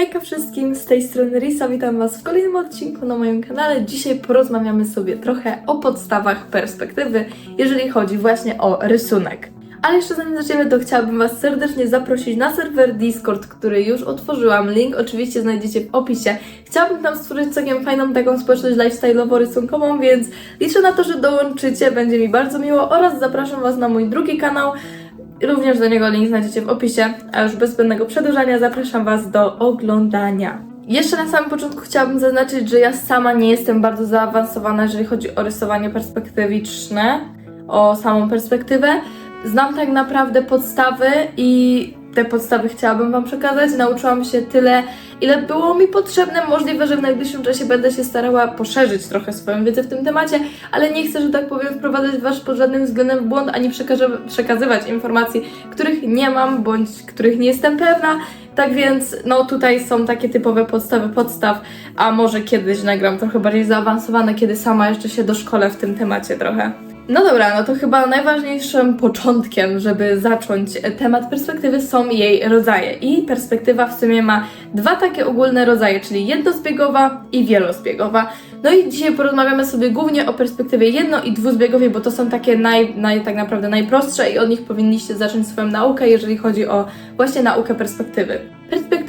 Hejka wszystkim, z tej strony Risa, witam Was w kolejnym odcinku na moim kanale. Dzisiaj porozmawiamy sobie trochę o podstawach perspektywy, jeżeli chodzi właśnie o rysunek. Ale jeszcze zanim zaczniemy, to chciałabym Was serdecznie zaprosić na serwer Discord, który już otworzyłam. Link oczywiście znajdziecie w opisie. Chciałabym tam stworzyć całkiem fajną taką społeczność lifestyle'owo-rysunkową, więc liczę na to, że dołączycie, będzie mi bardzo miło oraz zapraszam Was na mój drugi kanał, Również do niego link znajdziecie w opisie, a już bez zbędnego przedłużania zapraszam Was do oglądania. Jeszcze na samym początku chciałabym zaznaczyć, że ja sama nie jestem bardzo zaawansowana, jeżeli chodzi o rysowanie perspektywiczne, o samą perspektywę. Znam tak naprawdę podstawy i te podstawy chciałabym Wam przekazać. Nauczyłam się tyle, ile było mi potrzebne. Możliwe, że w najbliższym czasie będę się starała poszerzyć trochę swoją wiedzę w tym temacie, ale nie chcę, że tak powiem, wprowadzać Was pod żadnym względem w błąd, ani przekazywać informacji, których nie mam, bądź których nie jestem pewna. Tak więc, no tutaj są takie typowe podstawy podstaw, a może kiedyś nagram trochę bardziej zaawansowane, kiedy sama jeszcze się doszkolę w tym temacie trochę. No dobra, no to chyba najważniejszym początkiem, żeby zacząć temat perspektywy są jej rodzaje. I perspektywa w sumie ma dwa takie ogólne rodzaje, czyli jednozbiegowa i wielozbiegowa. No i dzisiaj porozmawiamy sobie głównie o perspektywie jedno- i dwuzbiegowej, bo to są takie naj, naj, tak naprawdę najprostsze i od nich powinniście zacząć swoją naukę, jeżeli chodzi o właśnie naukę perspektywy. Perspektywa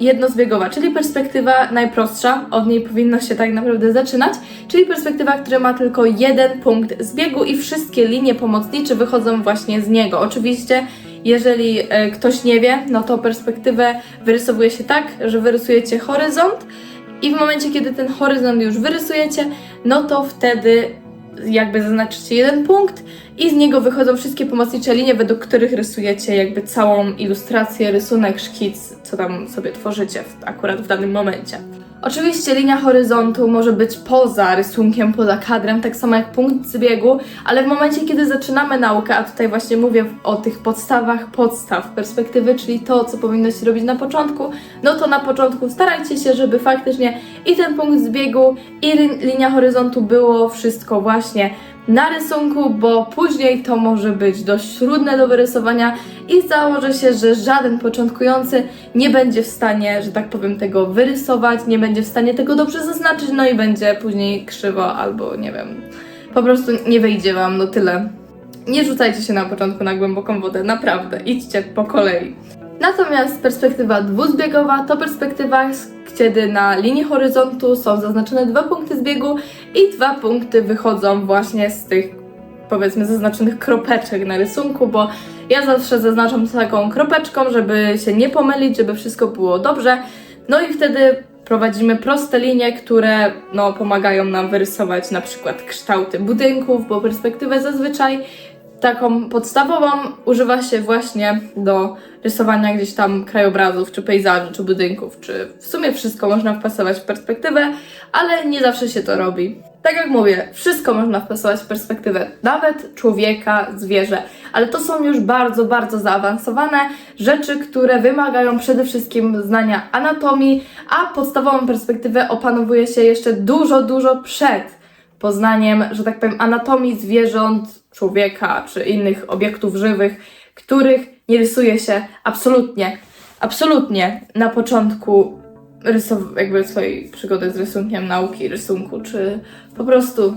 jednozbiegowa, czyli perspektywa najprostsza, od niej powinno się tak naprawdę zaczynać, czyli perspektywa, która ma tylko jeden punkt zbiegu i wszystkie linie pomocnicze wychodzą właśnie z niego. Oczywiście jeżeli e, ktoś nie wie, no to perspektywę wyrysowuje się tak, że wyrysujecie horyzont i w momencie, kiedy ten horyzont już wyrysujecie, no to wtedy jakby zaznaczycie jeden punkt i z niego wychodzą wszystkie pomocnicze linie, według których rysujecie jakby całą ilustrację, rysunek, szkic, co tam sobie tworzycie w, akurat w danym momencie. Oczywiście linia horyzontu może być poza rysunkiem, poza kadrem, tak samo jak punkt zbiegu, ale w momencie, kiedy zaczynamy naukę, a tutaj właśnie mówię o tych podstawach podstaw perspektywy, czyli to, co powinno się robić na początku, no to na początku starajcie się, żeby faktycznie i ten punkt zbiegu, i linia horyzontu było wszystko właśnie na rysunku, bo później to może być dość trudne do wyrysowania i założę się, że żaden początkujący nie będzie w stanie, że tak powiem, tego wyrysować, nie będzie w stanie tego dobrze zaznaczyć, no i będzie później krzywo albo nie wiem, po prostu nie wyjdzie Wam, no tyle. Nie rzucajcie się na początku na głęboką wodę, naprawdę, idźcie po kolei. Natomiast perspektywa dwuzbiegowa to perspektywa, kiedy na linii horyzontu są zaznaczone dwa punkty zbiegu i dwa punkty wychodzą właśnie z tych powiedzmy zaznaczonych kropeczek na rysunku, bo ja zawsze zaznaczam taką kropeczką, żeby się nie pomylić, żeby wszystko było dobrze. No i wtedy prowadzimy proste linie, które no, pomagają nam wyrysować na przykład kształty budynków, bo perspektywę zazwyczaj taką podstawową używa się właśnie do rysowania gdzieś tam krajobrazów, czy pejzaży, czy budynków, czy w sumie wszystko można wpasować w perspektywę, ale nie zawsze się to robi. Tak jak mówię, wszystko można wpasować w perspektywę, nawet człowieka, zwierzę, ale to są już bardzo, bardzo zaawansowane rzeczy, które wymagają przede wszystkim znania anatomii, a podstawową perspektywę opanowuje się jeszcze dużo, dużo przed poznaniem, że tak powiem, anatomii zwierząt, człowieka czy innych obiektów żywych, których nie rysuje się absolutnie, absolutnie na początku rysow- jakby swojej przygody z rysunkiem, nauki rysunku, czy po prostu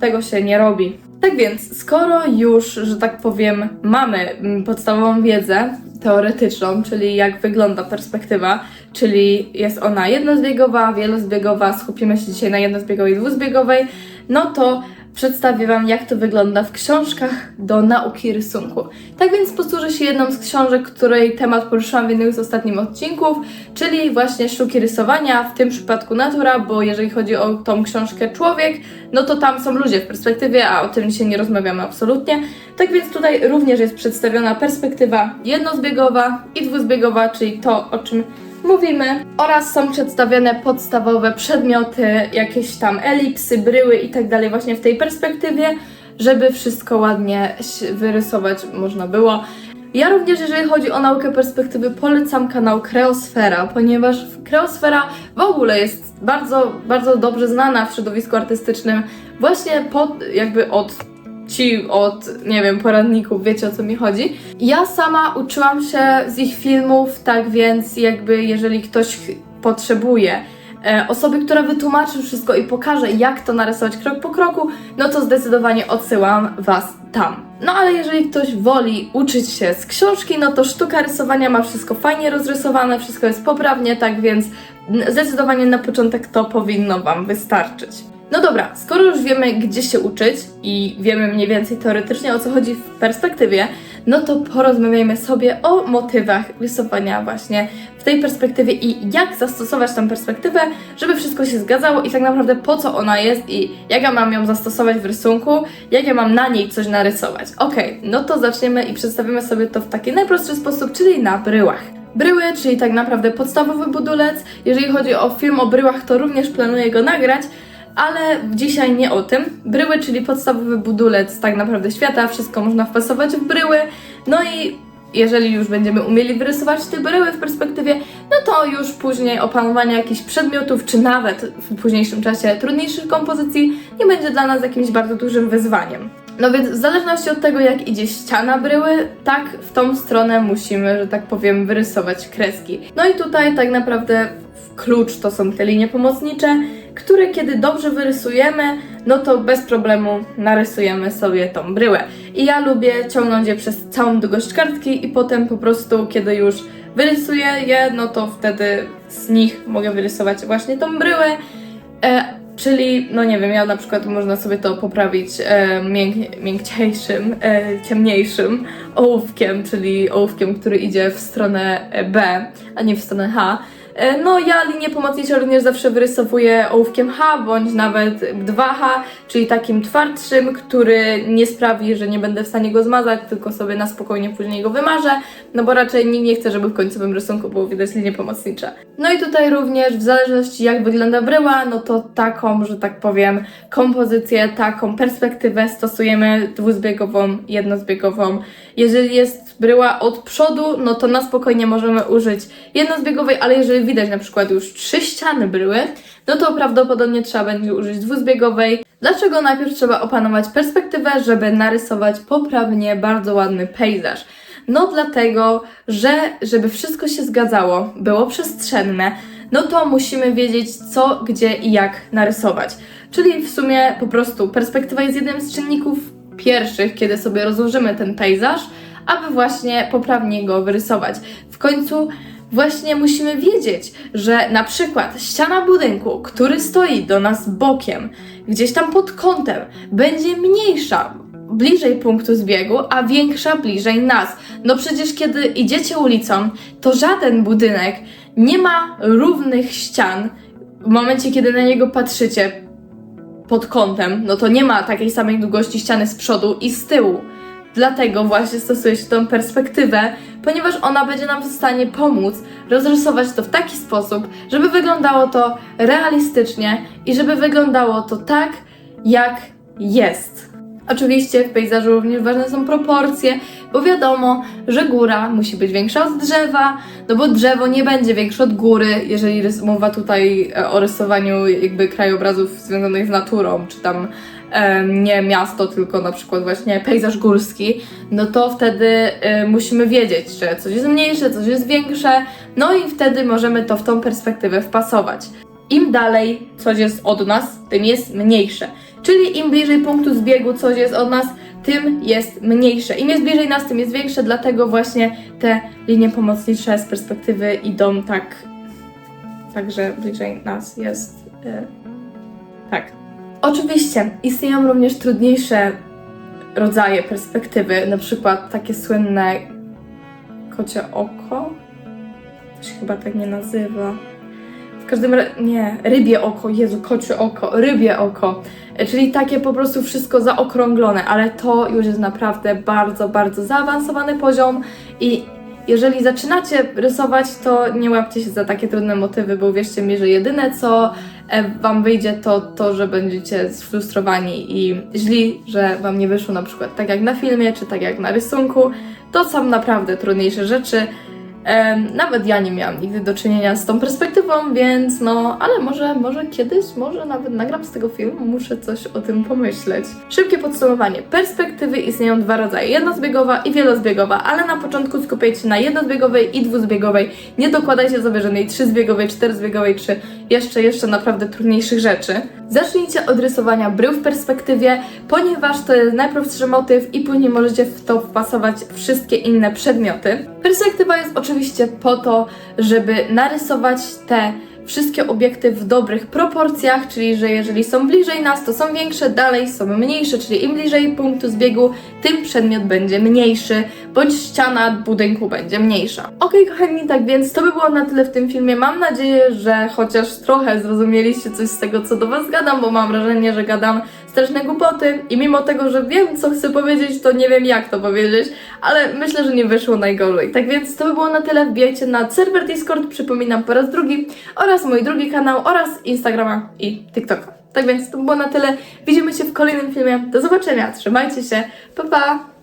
tego się nie robi. Tak więc, skoro już, że tak powiem, mamy mm, podstawową wiedzę teoretyczną, czyli jak wygląda perspektywa, czyli jest ona jednozbiegowa, wielozbiegowa, skupimy się dzisiaj na jednozbiegowej i dwuzbiegowej, no to przedstawię Wam, jak to wygląda w książkach do nauki rysunku. Tak więc posłużę się jedną z książek, której temat poruszyłam w jednym z ostatnich odcinków, czyli właśnie sztuki rysowania, w tym przypadku natura, bo jeżeli chodzi o tą książkę Człowiek, no to tam są ludzie w perspektywie, a o tym dzisiaj nie rozmawiamy absolutnie. Tak więc tutaj również jest przedstawiona perspektywa jednozbiegowa i dwuzbiegowa, czyli to, o czym mówimy oraz są przedstawione podstawowe przedmioty, jakieś tam elipsy, bryły i tak dalej właśnie w tej perspektywie, żeby wszystko ładnie wyrysować można było. Ja również, jeżeli chodzi o naukę perspektywy, polecam kanał Kreosfera, ponieważ Kreosfera w ogóle jest bardzo, bardzo dobrze znana w środowisku artystycznym właśnie pod, jakby od ci od, nie wiem, poradników, wiecie o co mi chodzi. Ja sama uczyłam się z ich filmów, tak więc jakby jeżeli ktoś potrzebuje e, osoby, która wytłumaczy wszystko i pokaże, jak to narysować krok po kroku, no to zdecydowanie odsyłam Was tam. No ale jeżeli ktoś woli uczyć się z książki, no to sztuka rysowania ma wszystko fajnie rozrysowane, wszystko jest poprawnie, tak więc zdecydowanie na początek to powinno Wam wystarczyć. No dobra, skoro już wiemy, gdzie się uczyć i wiemy mniej więcej teoretycznie o co chodzi w perspektywie, no to porozmawiajmy sobie o motywach rysowania właśnie w tej perspektywie i jak zastosować tę perspektywę, żeby wszystko się zgadzało i tak naprawdę po co ona jest i jak ja mam ją zastosować w rysunku, jak ja mam na niej coś narysować. Okej, no to zaczniemy i przedstawimy sobie to w taki najprostszy sposób, czyli na bryłach. Bryły, czyli tak naprawdę podstawowy budulec. Jeżeli chodzi o film o bryłach, to również planuję go nagrać, ale dzisiaj nie o tym. Bryły, czyli podstawowy budulec tak naprawdę świata, wszystko można wpasować w bryły. No i jeżeli już będziemy umieli wyrysować te bryły w perspektywie, no to już później opanowanie jakichś przedmiotów, czy nawet w późniejszym czasie trudniejszych kompozycji nie będzie dla nas jakimś bardzo dużym wyzwaniem. No więc w zależności od tego, jak idzie ściana bryły, tak w tą stronę musimy, że tak powiem, wyrysować kreski. No i tutaj tak naprawdę klucz to są te linie pomocnicze, które kiedy dobrze wyrysujemy, no to bez problemu narysujemy sobie tą bryłę. I ja lubię ciągnąć je przez całą długość kartki i potem po prostu, kiedy już wyrysuję je, no to wtedy z nich mogę wyrysować właśnie tą bryłę. E, czyli, no nie wiem, ja na przykład można sobie to poprawić e, mięk, miękciejszym, e, ciemniejszym ołówkiem, czyli ołówkiem, który idzie w stronę B, a nie w stronę H. E, No, ja linię pomocnicze również zawsze wyrysowuję ołówkiem H, bądź nawet 2H, czyli takim twardszym, który nie sprawi, że nie będę w stanie go zmazać, tylko sobie na spokojnie później go wymarzę, no bo raczej nikt nie chce, żeby w końcowym rysunku było widać linie pomocnicze. No i tutaj również, w zależności jak wygląda bryła, no to taką, że tak powiem, kompozycję, taką perspektywę stosujemy dwuzbiegową, jednozbiegową. Jeżeli jest bryła od przodu, no to na spokojnie możemy użyć jednozbiegowej, ale jeżeli widać na przykład już trzy ściany bryły, no to prawdopodobnie trzeba będzie użyć dwuzbiegowej. Dlaczego najpierw trzeba opanować perspektywę, żeby narysować poprawnie bardzo ładny pejzaż? No dlatego, że żeby wszystko się zgadzało, było przestrzenne, no to musimy wiedzieć co, gdzie i jak narysować. Czyli w sumie po prostu perspektywa jest jednym z czynników pierwszych, kiedy sobie rozłożymy ten pejzaż, aby właśnie poprawnie go wyrysować. W końcu właśnie musimy wiedzieć, że na przykład ściana budynku, który stoi do nas bokiem, gdzieś tam pod kątem, będzie mniejsza bliżej punktu zbiegu, a większa bliżej nas. No przecież kiedy idziecie ulicą, to żaden budynek nie ma równych ścian. W momencie, kiedy na niego patrzycie pod kątem, no to nie ma takiej samej długości ściany z przodu i z tyłu. Dlatego właśnie stosuje się tą perspektywę, ponieważ ona będzie nam w stanie pomóc rozrysować to w taki sposób, żeby wyglądało to realistycznie i żeby wyglądało to tak, jak jest. Oczywiście w pejzażu również ważne są proporcje, bo wiadomo, że góra musi być większa od drzewa, no bo drzewo nie będzie większe od góry, jeżeli mowa tutaj o rysowaniu jakby krajobrazów związanych z naturą, czy tam nie miasto, tylko na przykład właśnie pejzaż górski, no to wtedy musimy wiedzieć, że coś jest mniejsze, coś jest większe, no i wtedy możemy to w tą perspektywę wpasować. Im dalej coś jest od nas, tym jest mniejsze. Czyli im bliżej punktu zbiegu coś jest od nas, tym jest mniejsze. Im jest bliżej nas, tym jest większe, dlatego właśnie te linie pomocnicze z perspektywy idą tak, tak że bliżej nas jest. e, tak. Oczywiście istnieją również trudniejsze rodzaje perspektywy, na przykład takie słynne kocie oko. To się chyba tak nie nazywa. W każdym razie, nie, rybie oko, Jezu, kocie oko, rybie oko. Czyli takie po prostu wszystko zaokrąglone, ale to już jest naprawdę bardzo, bardzo zaawansowany poziom i jeżeli zaczynacie rysować, to nie łapcie się za takie trudne motywy, bo uwierzcie mi, że jedyne co Wam wyjdzie to to, że będziecie sfrustrowani i źli, że Wam nie wyszło na przykład tak jak na filmie, czy tak jak na rysunku. To są naprawdę trudniejsze rzeczy, nawet ja nie miałam nigdy do czynienia z tą perspektywą, więc no, ale może, może kiedyś, może nawet nagram z tego film, muszę coś o tym pomyśleć. Szybkie podsumowanie. Perspektywy istnieją dwa rodzaje, jednozbiegowa i wielozbiegowa, ale na początku skupiajcie się na jednozbiegowej i dwuzbiegowej. Nie dokładajcie sobie żadnej trzyzbiegowej, czterozbiegowej czy jeszcze, jeszcze naprawdę trudniejszych rzeczy. Zacznijcie od rysowania brył w perspektywie, ponieważ to jest najprostszy motyw i później możecie w to wpasować wszystkie inne przedmioty. Perspektywa jest oczywiście po to, żeby narysować te wszystkie obiekty w dobrych proporcjach, czyli że jeżeli są bliżej nas, to są większe, dalej są mniejsze, czyli im bliżej punktu zbiegu, tym przedmiot będzie mniejszy, bądź ściana budynku będzie mniejsza. Okej, kochani, tak więc to by było na tyle w tym filmie. Mam nadzieję, że chociaż trochę zrozumieliście coś z tego, co do Was gadam, bo mam wrażenie, że gadam straszne głupoty i mimo tego, że wiem, co chcę powiedzieć, to nie wiem, jak to powiedzieć, ale myślę, że nie wyszło najgorzej. Tak więc to by było na tyle. Wbijajcie na serwer Discord, przypominam po raz drugi, oraz mój drugi kanał, oraz Instagrama i TikToka. Tak więc to by było na tyle. Widzimy się w kolejnym filmie. Do zobaczenia. Trzymajcie się. Pa, pa!